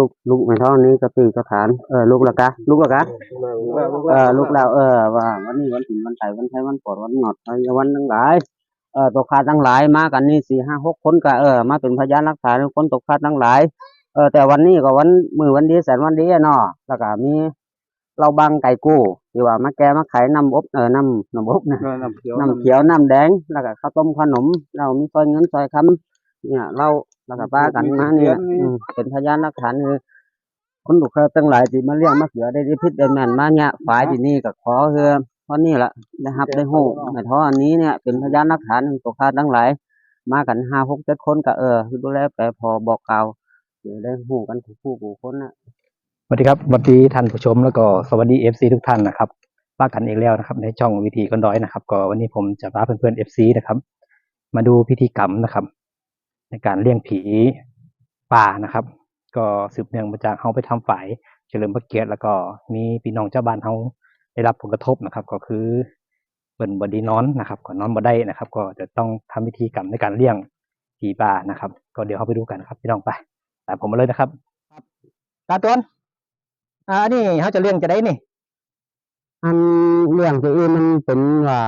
ลูกลูกไม่ท้องนี้ก็ตีก็ฐานเออลูกละกะลูกละกะเออลูกเราเออว่าวันนี้วันถิ่นวันไต่วันไทยวันปอดวันหยอดวันทั้งหลายเออตกคาทั้งหลายมากันนี่สี่ห้าหกคนก็เออมาเป็นพยานรักษาคนตกคาทั้งหลายเออแต่วันนี้ก็วันมือวันดีแสนวันดีอะเนาะแล้วก็มีเราบังไก่กู้ที่ว่ามาแกมาขายน้ำอบเออน้ำน้ำอบนะน้ำเขียวน้ำเขียวน้ำแดงแล้วก็ข้าวต้มขนม เรามีซอยเงินซอยคำเนี่ยเรา แล้วก็ป้ากันมาเนี่ยอืมเป็นพยานหลักฐานคือคนลูกค้าตั้งหลายที่มาเลี้ยงมาเสือได้ได้พิษได้แม่นมาเนี่ยฝ่ายที่นี่ก็ขอคือเพราะนี่แหละนะครับได้หูไม่ท้ออันนี้เนี่ยเป็นพยานหลักฐานของตัวค้าทั้งหลาย มากันห้าหกเจ็ดคนก็เออคือดูแลแปรพอบอกกล่าวเดี๋ยวได้หูกันทุกผู้ผู้คนนะสวัสดีครับสวัสดีท่านผู้ชมแล้วก็สวัสดีเอฟซีทุกท่านนะครับว่ากันอีกแล้วนะครับ ในช่องวิธีก้นร้อยนะครับ ก็วันนี้ผมจะพาเพื่อนๆเอฟซีนะครับ มาดูพิธีกรรมนะครับ ในการเลี้ยงผีป่านะครับ ก็สืบเนื่องมาจากเขาไปทำฝ่ายเฉลิมพระเกียรติแล้วก็มีพี่น้องเจ้าบ้านเขาได้รับผลกระทบนะครับ ก็คือเปิ่นบไดีนอนนะครับก็นอนบ่ได้นะครับ ก็จะต้องทำพิธีกรรมในการเลี้ยงผีป่านะครับ ก็เดี๋ยวเขาไปดูกันครับ พี่น้องไปตามผมมาเลยนะครับตาตวนอ่าอันนี้เขาจะเลี้ยงจะได้นี่อันเรื่องที่อื่นมันเป็นว่า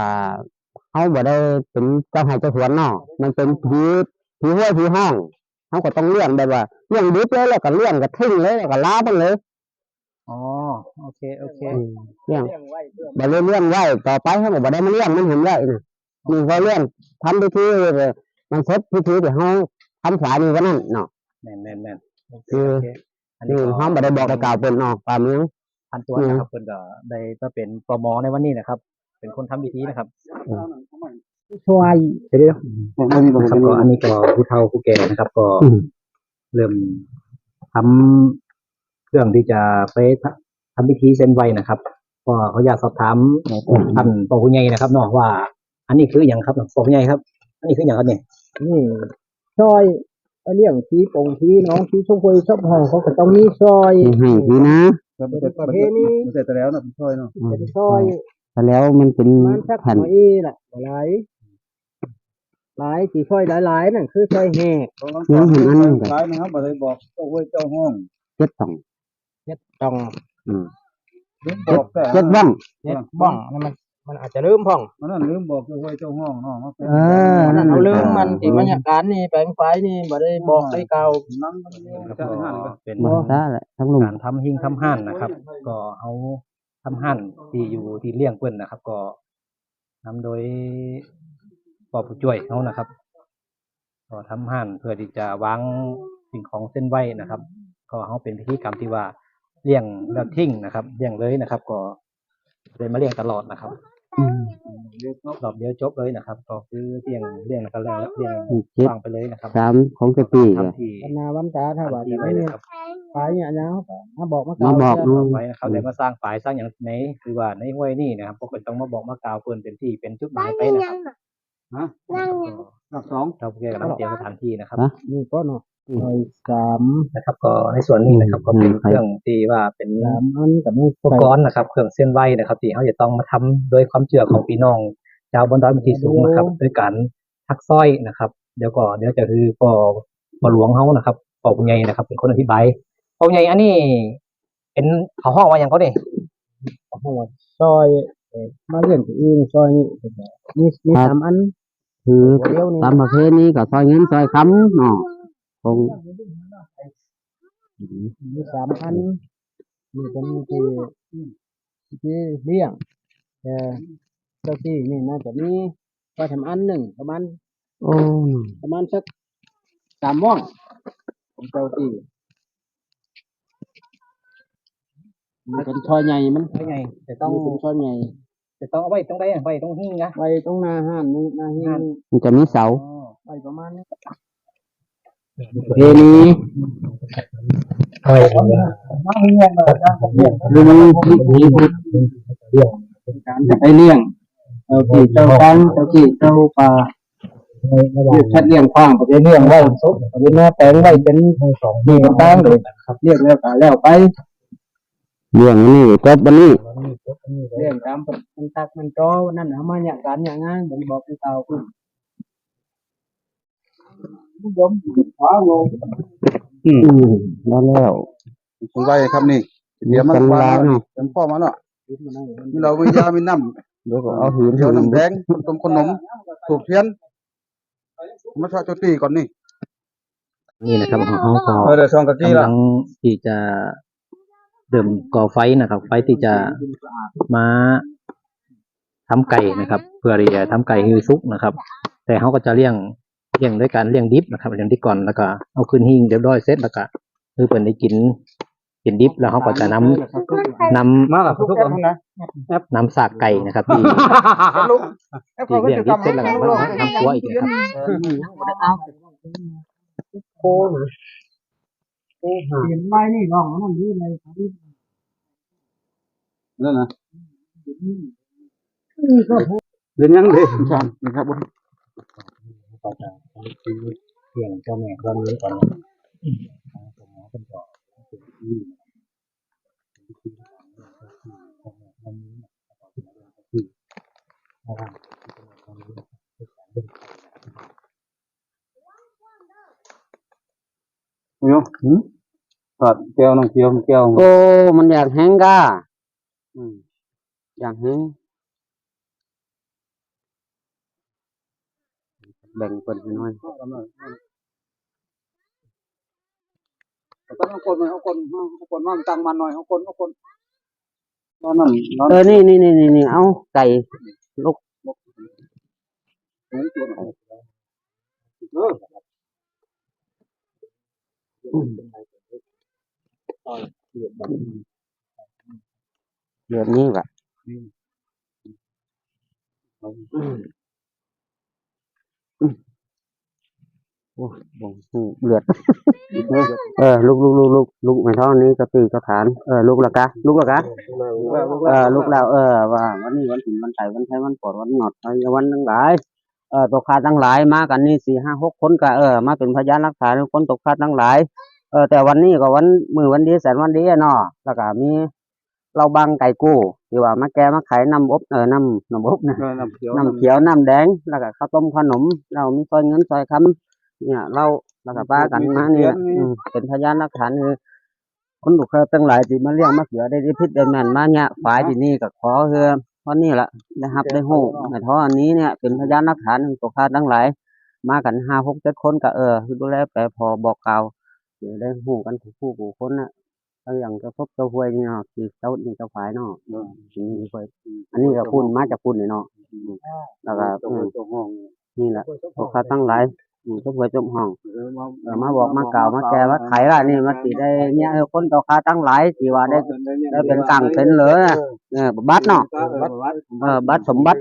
เขาบ่ได้เป็นเจ้าให้เจ้าสวนเนาะมันเป็นผี ผีห้วยผีห้องเขาก็ต้องเลี้ยงแบบว่าเลี้ยงดิบเลยแล้วก็เลี้ยงก็ทิ้งเลยแล้วก็ล้าไปเลยอ๋อโอเคโอเคอืมเลี้ยงเลี้ยงไว้เพื่อบ่เลยเลี้ยงไว้ต่อไปเขาก็บ่ได้มาเลี้ยงมันเห็นไว้น่ะนี่เขาเลี้ยงทำพิธีเลยมันเสร็จพิธีเดี๋ยวเขาทำฝานี่ก็นั่นเนาะแม่นแม่นแม่นโอเคคือโอเคอันนี่นี้ก็เขาบ่ได้บอกได้กล่าวเป็นเนาะป่าเมืองพันตัวอืมนะครับเพิ่นก็ได้ก็เป็นปมในวันนี้นะครับ เป็นคนทำพิธีนะครับ ช่วยเดี๋ยวเดี๋ยวนะครับก็อันนี้ก็ผู้เฒ่าผู้แก่นะครับ ก็อืม เริ่มทำเครื่องที่จะไปทำทำพิธีเส้นไหวนะครับ ก็เขาอยากสอบถามท่านปอผู้ใหญ่นะครับเนาะว่า อันนี้คืออย่างครับปอผู้ใหญ่ครับ อันนี้คืออย่างครับเนี่ยนี่ซอยเลี้ยงผีปงผีน้องผีชงควยชอบห้องเขาก็ต้องมีซอยให้ผีนะเป็นประเพณีมันเสร็จแล้วนะเป็นช่วยเนาะอืมเป็นซอยแต่แล้วมันเป็นมันสักหแผ่นน่อยแหละหลาย หลายสีซอยหลายๆนั่นคือซอยแหกยังเห็นอันนึงซ้ายนะครับบ่ได้บอกเจ้าห้วยเจ้าห้องเจ็ดสองต้องอืมลืมบอกแต่เจ็ดบ้องเน็ดบ้องนั่นมันมันอาจจะลืมพ่องมันนั่นลืมบอกเจ้าห้วยเจ้าห้องเนาะมาเป็นเอออันนั้นเราลืมมันที่บรรยากาศนี่แปลงไฟนี่บ่ได้บอกได้กล่าวนั่งมันอยู่ครับจะก็หันก็เป็นหมดซะแหละทั้งลุงการทำหิ้งทำห่านนะครับ ก็เอาทำห่านที่อยู่ที่เลี้ยงเปิ้นนะครับ ก็นำโดย ปอผู้ช่วยเขานะครับก็ทำห่านเพื่อที่จะวางสิ่งของเส้นไหวนะครับ ก็เขาเป็นพิธีกรรมที่ว่าเลี้ยงแล้วทิ้งนะครับเลี้ยงเลยนะครับ ก็เลยมาเลี้ยงตลอดนะครับอืมรอบเดียวจบเลยนะครับ ก็คือเลี้ยงเลี้ยงแล้วก็แล้วเลี้ยงเจ็ดวางไปเลยนะครับสามของเจะปีก็ทำที่วันนาวันตาถ้าว่าทำที่จะไว้ไม่นะมีครับไฟเนี่ยนะมาบอกมามากล่าวบอกเชื่นู่นไว้นะครับเดี๋ยวมาสร้างฝ่ายสร้างอย่างไหนคือว่าในห้วยนี่นะครับก็ต้องมาบอกมากล่าวเพื่อนเป็นที่เป็นจุดหมายไปนะครับ หลักสองเราเกี่ยวกับเตรียมสถานที่นะครับนี่ก็เนาะอืมซอยสามนะครับ ก็ในส่วนนี้นะครับ ก็เป็นเครื่องที่ว่าเป็นสามอันกับไม่อุปกรณ์นะครับ เครื่องเส้นไหวนะครับ ที่เขาจะต้องมาทำโดยความเชื่อของพี่น้องชาวบนดอยมันที่สูงนะครับด้วยการทักสร้อยนะครับ เดี๋ยวก็เดี๋ยวจะคือปอปอหลวงเขานะครับปอปุญใหญ่นะครับ เป็นคนอธิบายปอปุญใหญ่อันนี้เป็นเขาห้องว่าอย่างเขาเนี่ยห้องว่าซอยเอ่อมาเลี้ยงที่อื่นซอยนี่มีมีสามอัน คือหัวเดียวนี่ตามประเพณีก็ซอยเงินซอยคำเนาะคงมีสามอันนี่เป็นที่ที่เลี้ยงแต่เจ้าที่นี่น่าจะมีก็ทำอันหนึ่งประมาณโอ้ประมาณสักสามว่องของเจ้าที่มันเป็นช่อยใหญ่มันเป็นไงจะต้องมันเป็นช่อยใหญ่ จะต้องเอาไว้ตรงไหนอะไว้ตรงหิ้งนะไว้ตรงหน้าห้านนี่หน้าหิ้งมันจะมีเสาอ๋อไว้ประมาณนี้ประเพณีเอาไว้ตรงนี้คือมันมีมีพุทธการจะไปเลี้ยงเจ้าที่เจ้าตังเจ้าที่เจ้าป่าเรียกชัดเลี้ยงควางประเภทเลี้ยงไว้ศพประเภทหน้าแปลงไว้เป็นมีกระตังเลยครับเรียกแล้วก็แล้วไปเรื่องนี้ จบบันนี้เรื่องตามมันตักมันจอนั่นเอามาอย่างการอย่างงานผมบอกให้เตาคุณยมขวาลงอืมแล้วแล้วคุณไว้ครับนี่เดี๋ยวมันจำวาลางงเนาะเตรียมพ่อมาเนาะมีเรามียามีน้ำเดี๋ยวก็เอาหินเดี๋ยวหินน้ำแดงต้มขนมถูกเทียนมาทอดโจตีก่อนนี่นี่นะครับเขาก็เออเดี๋ยวซองกะกี้กำละลังที่จะ เริ่มก่อไฟนะครับ ไฟที่จะมาทำไก่นะครับ เพื่อที่จะทำไก่ให้สุกนะครับ แต่เขาก็จะเลี้ยงเลี้ยงด้วยการเลี้ยงดิบนะครับเลี้ยงดิบก่อนแล้วก็เอาขึ้นหิ้งเรียบร้อยเสร็จแล้วก็คือเปิดได้กินกินดิบแล้วเขาก็จะนำนำมาละทุกคนนะนำสากไก่นะครับที่ที่เลี้ยงดิบเสร็จแล้วก็มาทำครัวอีกนะครับเห็น ไม้นี่น้องมันอยู่ในนั่นนะเรียนยังเลยนี่ครับก็จะเลี้ยงเจ้าแม่ครั้งนี้ก่อนนะโย ตัดแก้วน้องเกียวแก้วโอ้มันอยากแห้งก้าอืมอยากแห้งแบ่งเปิดให้หน่อยต้องเอาคนเอาคนเอาคนมาตั้งมันหน่อยเอาคนเอาคนนอนนั่นนอนเออนี่นี่นี่นี่นี่เอาไก่ลูกเออ เดือนนี้แบบโอ้บงหูเลือด เออลูกลูกลูกลูกลูกไม่เท่านี้ก็ตีก็ฐาน เออลูกละกะลูกละกะ เออลูกแล้ว เออ ว่า วันนี้วันถิ่นวันไต่วันไทยวันปอดวันหนอดไอ้วันทั้งหลาย เออตกคาทั้งหลาย มากันนี่สี่ห้าหกคนก็เออ มาเป็นพยานรักษาคนตกคาทั้งหลาย เออแต่วันนี้ก็วันมือวันดีแสนวันดีอะเนาะแล้วก็มีเราบังไก่กู้ที่ว่ามาแกมาขายน้ำอบเออน้ำน้ำอบนะน้ำเขียวน้ำเขียวน้ำแดงแล้วก็ข้าวต้มขนม เรามีซอยเงินซอยคำเนี่ย เราแล้วก็ป้ากันมานี่แหละอืมเป็นพยานหลักฐานคือคนลูกเคยตั้งหลายที่มาเลี้ยงมาเสือได้ที่พิษได้แม่นมาเนี่ยฝ่ายที่นี่ก็ขอเฮือเพราะนี่แหละนะครับได้หูในท่ออันนี้เนี่ยเป็นพยานหลักฐานของตัวข้าทั้งหลาย มากันห้าหกเจ็ดคนก็เออคือดูแลแปลพอบอกกล่าว เดี๋ยวได้หูกันทุกผู้ผู้คนน่ะเอาอย่างเจ้าพบเจ้าหวยนี่เนาะคือเจ้านี่เจ้าฝ่ายเนาะอืมนี่หวยอันนี้ก็พูดมาจากพูดนี่เนาะอืมแล้วก็อืมตัวห้องนี่แหละพวกเขาตั้งหลายอืมทุกหัวจมห้องเออมาเออมาบอกมากล่าวมาแกมาไขล่ะนี่มาสิได้เนี่ยเออคนต่อค้าตั้งหลายสิว่าได้ได้เป็นกังเป็นเหลือน่ะเออบัตรเนาะเออบัตรสมบัติ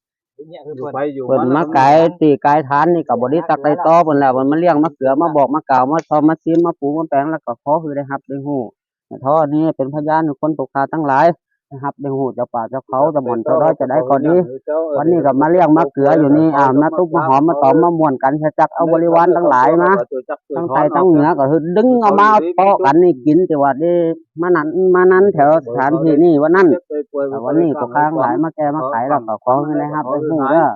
ไก่ปูเจ้าเล่าแป้งละกังได้ควังได้ตักได้ต่อกับนี่ไผมาไก่ทีนี้ก็บ่คือได้ตักได้ต่อละได้บ่คือได้ตักได้ต่อละตอนนี้ไปนะเล่าเป็นบังว่าตักนี่ต่อละมีไข่อยู่เลยกันบอกหลักของต้อหลังหลังเนี่ยคือไปอยู่เพิ่นมาไก่ตีไก่ทานนี่ก็บ่ได้ตักได้ต่อเพิ่นแล้วเพิ่นมาเลี้ยงมาเสือมาบอกมากล่าวมาซอมมาซีมมาปูมาแปลงแล้วก็ขอคือได้รับได้ฮู้ท่อนี้เป็นพยานของคนตกค้าทั้งหลาย นะครับได้ฮู้เจ้าป่าเจ้าเขาเจ้าบ่อนเจ้าด้อยจะได้ก็ดีวันนี้ก็มาเลี้ยงมาเกลืออยู่นี่อ่ามาตุ๊บมาหอมมาตอมมาม่วนกันจะจักเอาบริวารทั้งหลายมาทั้งไทยทั้งเหนือก็คือดึงเอามาเปาะกันนี่กินแต่ว่าได้มานั้นมานั้นแถวสถานที่นี่วันนั้นแต่วันนี้ก็ค้างหลายมาแกมาขายแล้วก็ขอให้นะครับไปฮู้เด้อ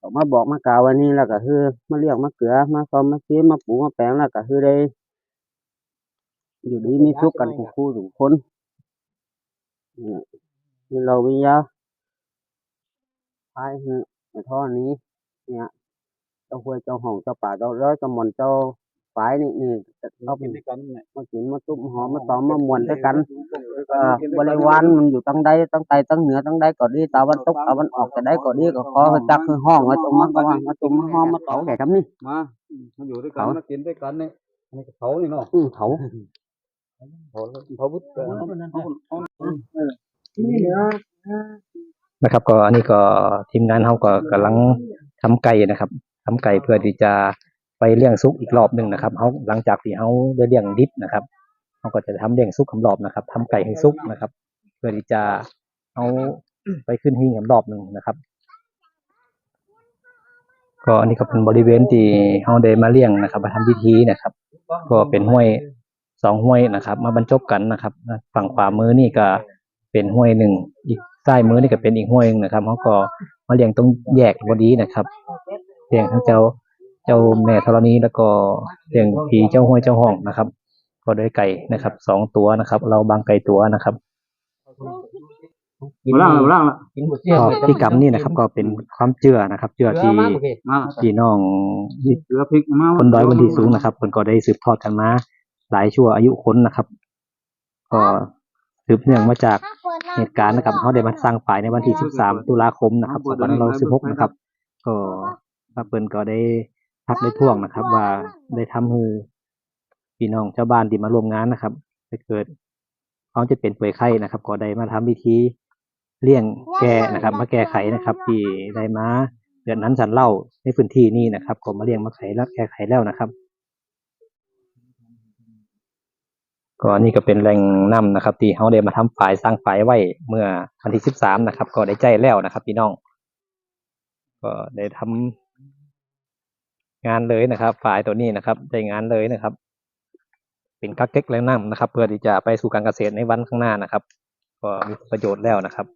ก็มาบอกมากล่าววันนี้แล้วก็คือมาเลี้ยงมาเกลือมาซ้อมมาซีมาปลูกมาแปลงแล้วก็คือได้ อยู่ดีมีสุขกันทุกคู่ทุกคน เนี่ยนี่เราวิญญาท้ายคือในท่อนี้ เนี่ยเจ้าห้วยเจ้าห้องเจ้าป่าเจ้าร้อยเจ้าหมอนเจ้าฝายนี่นี่เราเป็นมากินมาตุ้มหอมมาตอมมามวนด้วยกันเอ่อบริวารมันอยู่ตั้งใดตั้งใต้ตั้งเหนือตั้งใดก็ดีตะวันตกตะวันออกจะได้ก็ดีก็ขอให้จักคือห้องมาตุ้มมาก็ว่ามาตุ้มมาหอมมาเต๋าแก่ครับนี่มามาอยู่ด้วยกันมากินด้วยกันนี่อันนี้เขานี่เนาะอืมเขา นะนะครับ ก็อันนี้ก็ทีมงานเขาก็กำลังทำไก่นะครับทำไก่เพื่อที่จะไปเลี้ยงซุกอีกรอบหนึ่งนะครับเขาหลังจากที่เขาได้เลี้ยงดิบนะครับเขาก็จะทำเลี้ยงซุกคำรอบนะครับทำไก่ให้ซุกนะครับ เพื่อที่จะเอาไปขึ้นหิ้งกันรอบหนึ่งนะครับก็อันนี้ก็เป็นบริเวณที่เฮาได้มาเลี้ยงนะครับมาทำพิธีนะครับ ก็เป็นห้วย สองห้วยนะครับ มาบรรจบกันนะครับ ฝั่งขวามือนี่ก็เป็นห้วยหนึ่งอีกซ้ายมือนี่ก็เป็นอีกห้วยหนึงนะครับเขาก็มาเลี้ยงตรงแยกพอดีนะครับเลี้ยงทั้งเจ้าเจ้าแม่ธรณีแล้วก็เลี้ยงผีเจ้าห้วยเจ้าห้องนะครับ ก็ได้ไก่นะครับสองตัวนะครับ เราบางไก่ตัวนะครับล่างล่างละก็พิธีกรรมนี่นะครับ ก็เป็นความเชื่อนะครับเชื่อที่มาพี่น้องเสือพริกมาคนดอยวันที่สูงนะครับคนก็ได้สืบทอดกันมา หลายชั่วอายุคนนะครับ ก็สืบเนื่องมาจากเหตุการณ์นะครับเขาได้มาสร้างฝ่ายในวันที่ 13 ตุลาคมนะครับ2516นะครับ ก็พระเปิ้นก็ได้พักได้ท่วงนะครับ ว่าได้ทำให้พี่น้องชาวบ้านที่มาร่วมงานนะครับได้เกิดเขาจะเป็นป่วยไข้นะครับ ก็ได้มาทำพิธีเลี้ยงแก่นะครับ มาแก้ไขนะครับที่ได้มาเดือนนั้นฉันเล่าในพื้นที่นี้นะครับก็มาเลี้ยงมาไขแล้วแก้ไขแล้วนะครับ ก็นี่ก็เป็นแหล่งน้ำนะครับ ที่เขาได้มาทำฝายสร้างฝายไว้เมื่อวันที่สิบสามนะครับ ก็ได้ใจแล้วนะครับ พี่น้อง ก็ได้ทำงานเลยนะครับฝายตัวนี้นะครับได้งานเลยนะครับ เป็นกักเก็กแหล่งน้ำนะครับ เพื่อที่จะไปสู่การเกษตรในวันข้างหน้านะครับ ก็มีประโยชน์แล้วนะครับ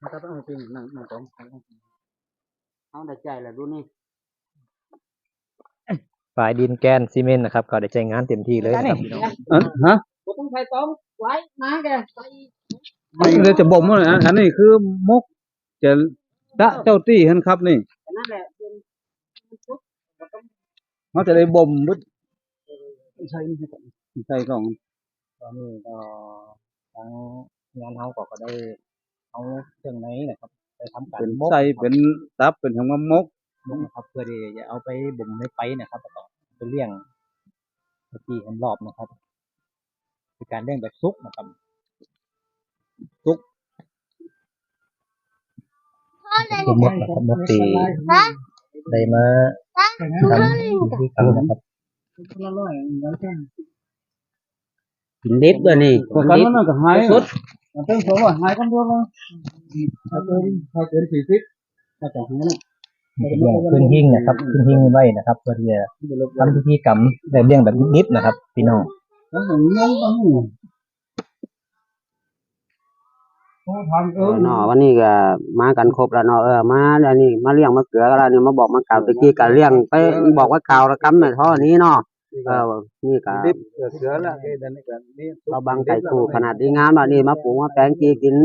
มันก็ต้องจริงนั่งนั่งตรงเอาได้ใจแล้วดูนี่ ฝายดินแกนซีเมนต์นะครับ ก็ได้ใจงานเต็มที่เลยนะครับพี่น้องเออฮะบ่ต้องไปต้มไว้มาแกไปมันเลยจะบ่มว่าอันนี้คือมกจะดะเจ้าตี้หันครับนี่นั่นแหละเป็นเขาจะได้บ่มบึดใช่นี่ครับใส่กล่องตอนนี้ก็ทางงานเฮาก็ก็ได้เอาเครื่องในนะครับ ไปทำการเป็นมกใส่เป็นตับเป็นของมะมก มกนะครับ เพื่อที่จะเอาไปบ่มในไฟนะครับแล้วก็ไปเลี้ยงที่รอบๆนะครับเป็นการเลี้ยงแบบซุกนะครับคือมดนะครับมดตีได้มาทำพิธีกรรมนะครับละร้อยแล้วแค่กินดิบเลยนี่ก็กันนั่นก็หายสุดมันต้องสองว่าหายกันด้วยนะถ้าเกินถ้าเกินสี่สิบถ้าจะหายนะ เลี้ยงขึ้นหิ้งนะครับ ขึ้นหิ้งไว้นะครับเพื่อที่จะทำพิธีกรรมแบบเลี้ยงแบบนิดๆนะครับ พี่น้องแล้วอย่างนี้ต้องต้องทำเอเอออเนาะวันนี้ก็มากันครบแล้วเนาะเออมาแล้วนี่มาเลี้ยงมาเกลือกันแล้วนี่มาบอกมากล่าวตะกี้กันเลี้ยงไปบอกว่ากล่าวแล้วกำในท่อนี้เนาะเออนี่ก็ดิบเสือละนี่นั่นเราบังไก่ตู้ขนาดดีงามแล้วนี่มาปลูกมาแปลงกีกิน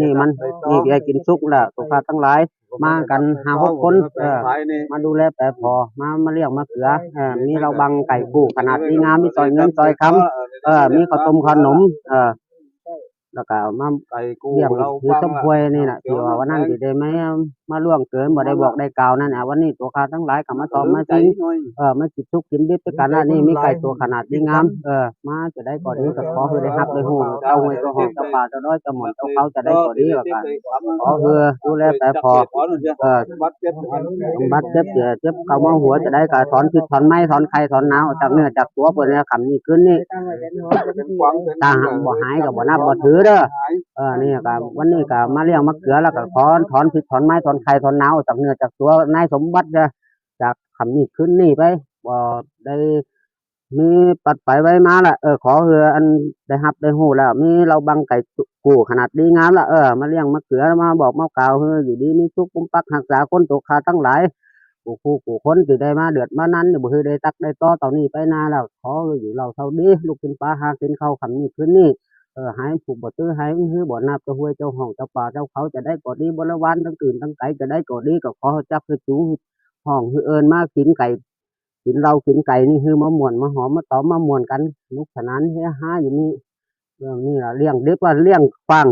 นี่มันนี่ได้กินสุกแล้วสุขภาพทั้งหลาย มากันห้าหกคนเออขายนี่มาดูแลแปรพอมามาเลี้ยงมาเกลือเออมีเราบังไก่กู้ขนาดดีงามมีซอยเงินซอยคำเออมีข้าวต้มขนมเออ แล้วก็มาไก่กูเลี้ยงเราคือส้มพวยนี่น่ะที่ว่าวันนั้นที่ได้ไหมมาล่วงเกินบ่ได้บอกได้กล่าวนั่นน่ะวันนี้ตัวข้าทั้งหลายก็มาตอมมาสิงเออมากินทุกกินดิบด้วยกันนะนี่มีไก่ตัวขนาดดีงามเออมาจะได้ก่อนนี้ก็ขอคือได้รับได้ฮู้เจ้าห้วยเจ้าหอกเจ้าป่าเจ้าน้อยเจ้าหมอนเจ้าเขาจะได้ก่อนนี้ว่ากันขอคือดูแลแปรพอเออบัตรเจ็บบัดเจ็บเจ็บเจ็บเข้ามาหัวจะได้ก็ถอนพิษถอนไม้ถอนไข้ถอนหนาวจากเนื้อจากตัวเพิ่นเนี่ยคำนี้ขึ้นนี่ตาหากบ่หายก็บ่นับบ่ถือเด้อเออนี่ก็วันนี้ก็มาเลี้ยงมะเขือแล้วก็ถอนถอนพิษถอนไม้ถอนไข้ถอนหนาวจากเนื้อจากตัวนายสมบัติเด้อจากคำนี้ขึ้นนี่ไปบ่ได้มีปัดไปไว้มาละเออขอเฮืออันได้รับได้ฮู้แล้ว มีเราบังไก่กูขนาดดีงามละเออมาเลี้ยงมะเขือมาบอกมากล่าวเฮืออยู่ดีมีสุขปุ้มปักรักษาคนตกขาทั้งหลายผู้ผู้ผู้คนที่ได้มาเดือดมานั้นนี่บ่คือได้ตักได้ต่อตอนนี้ไปนาแล้วขออยู่เราเท่าดีลูกกินปลาหากินข้าวคำนี้คืนนี้ เออหายผูกบ่ตื้อหายคือบ่นับเจ้าห้วยเจ้าห้องเจ้าป่าเจ้าเขาจะได้กอดีบริวารทั้งคืนทั้งไก่จะได้กอดีก็ขอจักคือจูห้องคือเอินมากกินไก่กินเรากินไก่นี่คือมาม่วนมาหอมมาตอมมาม่วนกันสนุกสนานเฮฮาอยู่นี่เรื่องนี้ล่ะเลี้ยงเด็กว่าเลี้ยงฟัง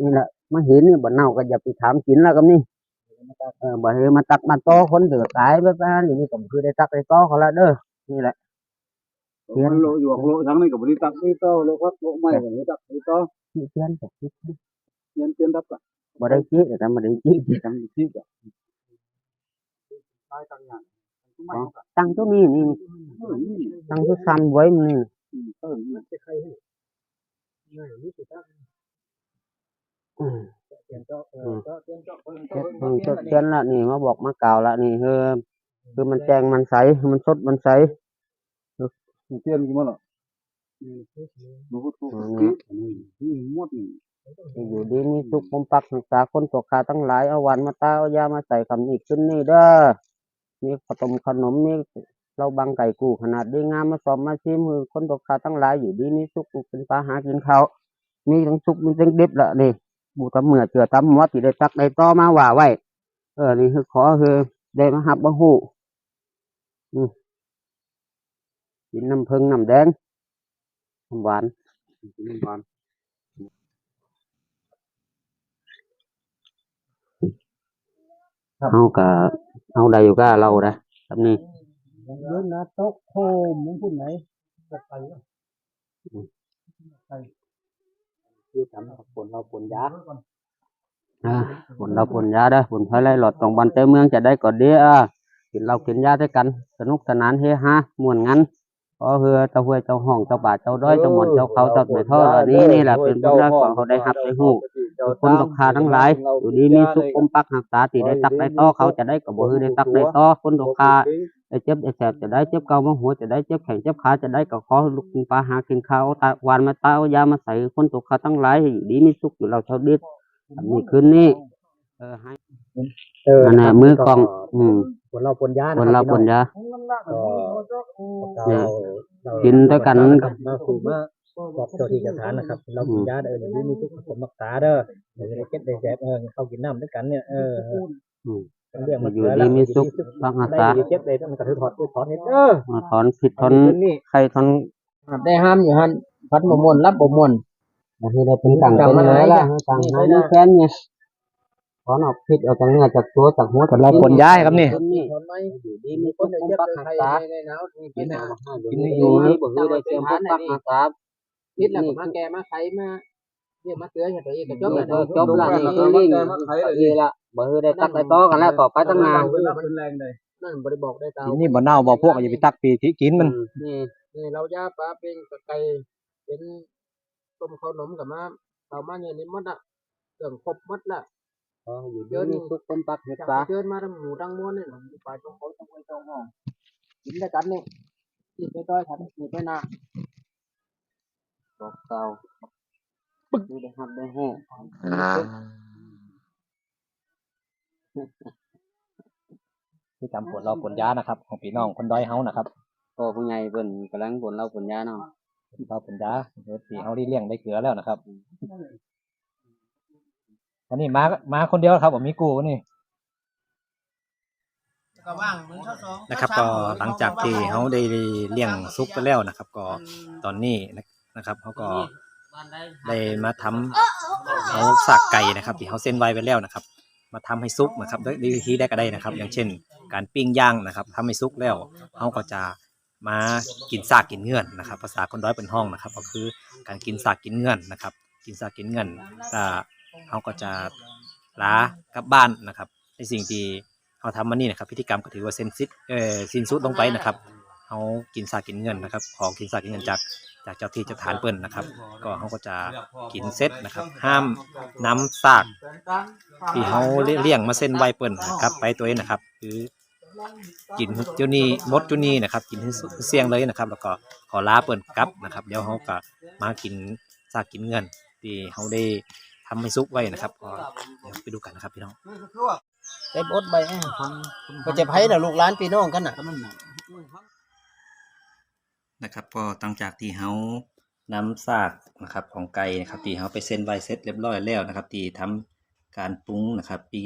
นี่แหละมาเห็นนี่บ่เน่าก็อย่าไปถามกินแล้วกับนี่เออบ่เฮมาตักมาโตคนเดือดตายไปบ้านอย่างนี้ก็คือได้ตักได้โตเขาละเด้อนี่แหละ มันโลอยู่โลทั้งนี้กับบริตักนี่โตโลพัดโลไม่กับบริตักนี่โตที่เพื่อนก็คิดเงินเตียนรับกันบ่ได้คิดแต่บ่ได้คิดทั้งที่กันตายต่างอย่างตั้งตัวนี้นี่ตั้งตัวซ้ำไว้มันนี่เอออืมเตียนเจาะเออเจาะเตียนเจาะเพิ่งเฮ็ดเพิ่งเฮ็ดเตือนละนี่มาบอกมากล่าวละนี่คือคือมันแจ้งมันใสมันสดมันใส เตียนกี่มันอะดูพูดถูกอันนี้นี่หมดนี่อยู่ดีมีสุขปมปักรักษาคนตกขาทั้งหลาย เอาหวานมาตาเอายามาใส่คำนี้ขึ้นนี่เด้อมีขนมขนมมีเราบังไก่กูขนาดดีงามมาสอบมาชิมมือคนตกขาทั้งหลายอยู่ดีมีสุขเป็นปลาหากินข้าวมีทั้งสุขมีทั้งดิบละนี่บูตำเหมือเจือตำหัวที่ได้ตักได้ต่อมาว่าไว้ เออ นี่คือขอคือได้มาหับบ่ฮู้อืม กินน้ำผึ้งน้ำแดงน้ำหวานมันบานเอาก็เอาได้อยู่ก็เราได้แบบนี้เดินนะโต๊ะโคมมึงพูดไหนจะไปวะไปคือทำกับผลเราผลยาอ่าผลเราผลยาได้ผลภายไล่หลอดตรงบันเตเมืองจะได้ก่อนเดียอะกินเรากินยาด้วยกัน สนุกสนานเฮฮาม่วนงัน พอเฮือเจ้าเฮือเจ้าห้องเจ้าป่าเจ้าด้อยเจ้าหมอนเจ้าเขาเจ้าไม่ท่ออันนี้นี่แหละเป็นผลลัพธ์ของเขาได้หับได้หู้คนตกคาทั้งหลายอยู่ดีมีสุขปมปักหักษาตีได้ตักได้ต่อเขาจะได้กับบ่ฮือได้ตักได้ต่อคนตกคาได้เจ็บได้แสบจะได้เจ็บเกามาหัวจะได้เจ็บแข้งเจ็บขาจะได้ก็ขอลูกกินปลาหากินข้าวเอาตาวานมาตาเอายามาใส่คนตกขาทั้งหลายให้อยู่ดีมีสุขอยู่เราชาวดิษอันนี้คืนนี้เออให้เอออันนี้มือกอง อืม ผลเราผลยาคนเราผลยาเนี่ยกินด้วยกันมาสู่มาบอกเจ้าที่เจ้าทานนะครับ เรากินยาเออเดี๋ยวนี้มีทุกผมรักษาเด้อเดี๋ยวจะได้เก็บได้แสบเออเข้ากินน้ำด้วยกันเนี่ยเอออืมเรื่องมันอยู่ดีมีสุขรักษาได้เจ็บได้ต้องกระถือถอดตัวถอนเห็ดเออมาถอนผิดถอนนี่ไข้ถอนได้ห้ามอยู่ฮันพัดบ่มวนรับบ่มวนบางทีได้เป็นต่างเป็นเนื้อละต่างหายนี่แค้นไง ถอนออกผิดออกจากเนื้อจากตัวจากหัวจากเราผลย้ายครับนี่ถอนไหมอยู่ดีมีสุขปมปักหักษาในหนาวกินกินอยู่นี่บ่คือได้เตรียมปมปักหักษานิดแล้วก็มาแกมาไขมาเรียกมาเตือนอย่างตัวเองก็จบจแล้วบจบละนี่คือลิงนี่ละบ่คือได้ตักได้ต่อกันแล้วต่อไปตั้งนานเป็นแรงเลยนั่นบ่ได้บอกได้ตากินนี่บ่เน่าบ่พวกอย่าไปตักปีที่กินมันนี่นี่เราย่าปลาเป็นกะไก่เป็นต้มข้าวหนมกับมาเรามาเนี่ยนี่หมดอะเครื่องครบหมดละ อยู่เดี๋ยวนี้ทุกคนปักเห็ดปลาเชิญมาทั้งหมูทั้งม้วนเนี่ยปลาจงเขาจงไว้จงห้องกินด้วยกันนี่กินไปต้อยขันกินไปนาตอกเตาดูได้ครับได้แห้งที่จำผลเราผลยานะครับ ของพี่น้องคนด้อยเฮานะครับพ่อผู้ใหญ่เพิ่นกำลังผลเราผลยาเนาะเราผลยาเดี๋ยวที่เฮาได้เลี้ยงได้เกลือแล้วนะครับ วันนี้มามาคนเดียวครับผมมีกูนี่ก็ว่างมึงเท่าสองนะครับ ก็หลังจากที่เขาได้เลี้ยงซุกไปแล้วนะครับ ก็ตอนนี้นะครับเขาก็ได้มาทำเขาสากไก่นะครับ ที่เขาเส้นไว้ไปแล้วนะครับ มาทำให้ซุกนะครับด้วยวิธีได้ก็ได้นะครับ อย่างเช่น การปิ้งย่างนะครับทำให้ซุกแล้วเขาก็จะมากินซากกินเงื่อนนะครับ ภาษาคนด้อยเป็นห้องนะครับ ก็คือการกินซากกินเงื่อนนะครับ กินซากกินเงื่อนอ่า เขาก็จะล้ากลับบ้านนะครับ ในสิ่งที่เขาทำมานี่นะครับ พิธีกรรมก็ถือว่าเซนซิตเออสินสุดลงไปนะครับเขากินซากินเงินนะครับ ของกินซากินเงินจากจากเจ้าที่เจ้าฐานเปิ้นนะครับ ก็เขาก็จะกินเซตนะครับ ห้ามนำซากที่เขาเลี้ยงมาเส้นไว้เปิ้นนะครับ ไปตัวเองนะครับ คือกินจุนี่มดจุนี่นะครับ กินเสี่ยงเลยนะครับ แล้วก็ขอลาเปิ้นกลับนะครับเดี๋ยวเขาก็มากินซากกินเงินที่เขาได้ ทำให้ซุกไว้นะครับก็เดี๋ยวไปดูกันนะครับพี่น้องเต็มอดใบอะก็จะไผ่น่ะลูกหลานพี่น้องกันน่ะนะครับก็ตั้งจากที่เฮานำซากนะครับของไก่นะครับที่เฮาไปเส้นไว้เสร็จเรียบร้อยแล้วนะครับที่ทำการปรุงนะครับปี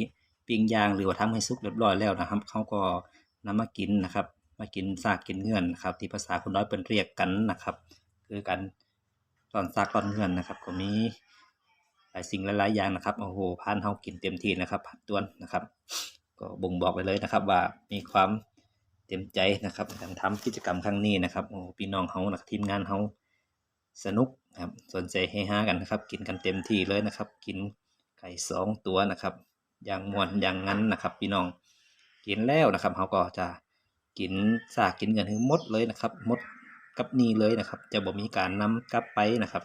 ปิ้งย่างหรือว่าทำให้สุกเรียบร้อยแล้วนะครับเขาก็นำมากินนะครับ มากินซากกินเงื่อนนะครับ ที่ภาษาคนน้อยเป็นเรียกกันนะครับ คือการตอนซากตอนเงื่อนนะครับ ก็มีหลาย สิ่งหลายๆอย่างนะครับโอ้โหพานเฮากินเต็มที่นะครับผัดตวนนะครับ ก็บ่งบอกไปเลยนะครับ ว่ามีความเต็มใจนะครับการทำกิจกรรมครั้งนี้นะครับโอ้พี่น้องเขานะทีมงานเขาสนุกครับสนใจเฮฮากันนะครับ กินกันเต็มที่เลยนะครับ กินไก่สองตัวนะครับ อย่างมวนอย่างงั้นนะครับ พี่น้องกินแล้วนะครับเขาก็จะกินสากกินกันถึงหมดเลยนะครับหมดกับนี่เลยนะครับ จะบ่มีการนำกลับไปนะครับ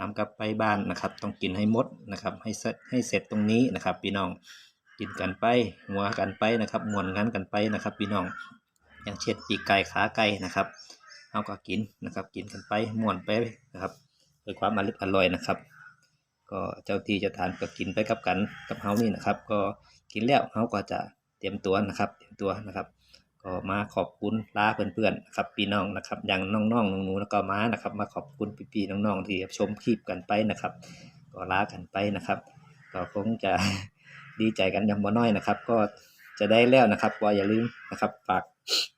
นำกลับไปบ้านนะครับ ต้องกินให้หมดนะครับ ให้ให้เสร็จตรงนี้นะครับ พี่น้องกินกันไปหัวกันไปนะครับมวนกันกันไปนะครับ พี่น้องอย่างเช่นปีกไก่ขาไก่นะครับเอาก็กินนะครับ กินกันไปมวนไปนะครับด้วยความอร่อยอร่อยนะครับ ก็เจ้าที่เจ้าทานก็กินไปกับกันกับเฮานี่นะครับ ก็กินแล้วเฮาก็จะเตรียมตัวนะครับ เตรียมตัวนะครับ ก็มาขอบคุณลาเพื่อนๆครับพี่น้องนะครับอย่างน้องๆหนูๆแล้วก็มานะครับ มาขอบคุณพี่ๆน้องๆที่ชมคลิปกันไปนะครับก็ลากันไปนะครับ ก็คงจะดีใจกันอย่างบ่น้อยนะครับ ก็จะได้แล้วนะครับว่าอย่าลืมนะครับฝาก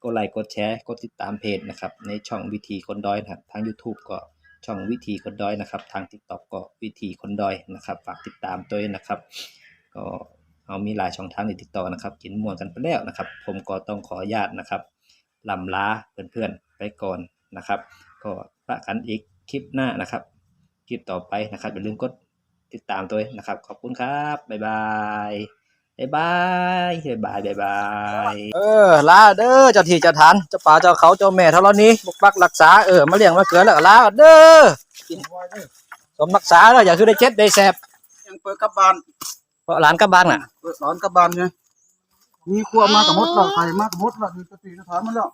กดไลค์กดแชร์กดติดตามเพจนะครับในช่องวิธีคนดอยนะครับทาง YouTube ก็ช่องวิธีคนดอยนะครับ ทาง TikTok ก็วิธีคนดอยนะครับ ฝากติดตามด้วยนะครับ ก็ เอามีหลายช่องทางในติดต่อนะครับ กินม่วนกันไปแล้วนะครับ ผมก็ต้องขออนุญาตนะครับลำลาเพื่อนๆไปก่อนนะครับ ก็ปะกันอีกคลิปหน้านะครับคลิปต่อไปนะครับอย่าลืมกดติดตามตัวด้วยนะครับ ขอบคุณครับบ๊ายบายบ๊ายบายบ๊ายบายบ๊ายบายเออลาเด้อเจ้าที่เจ้าทานเจ้าป่าเจ้าเขาเจ้าแม่ธรณีปกปักรักษาเออมาเลี้ยงมาเกลือแล้วก็ลาเด้อสมรักษาเด้ออย่าคือได้เจ็บได้แสบยังเปิดกลับบ้าน เพราะหลานกลับบ้านน่ะ เปิดร้อนกับบ้านไงมีครัวมากับมดแล้วไข่มากับมดแล้วมีกระตีกระถางมาแล้ว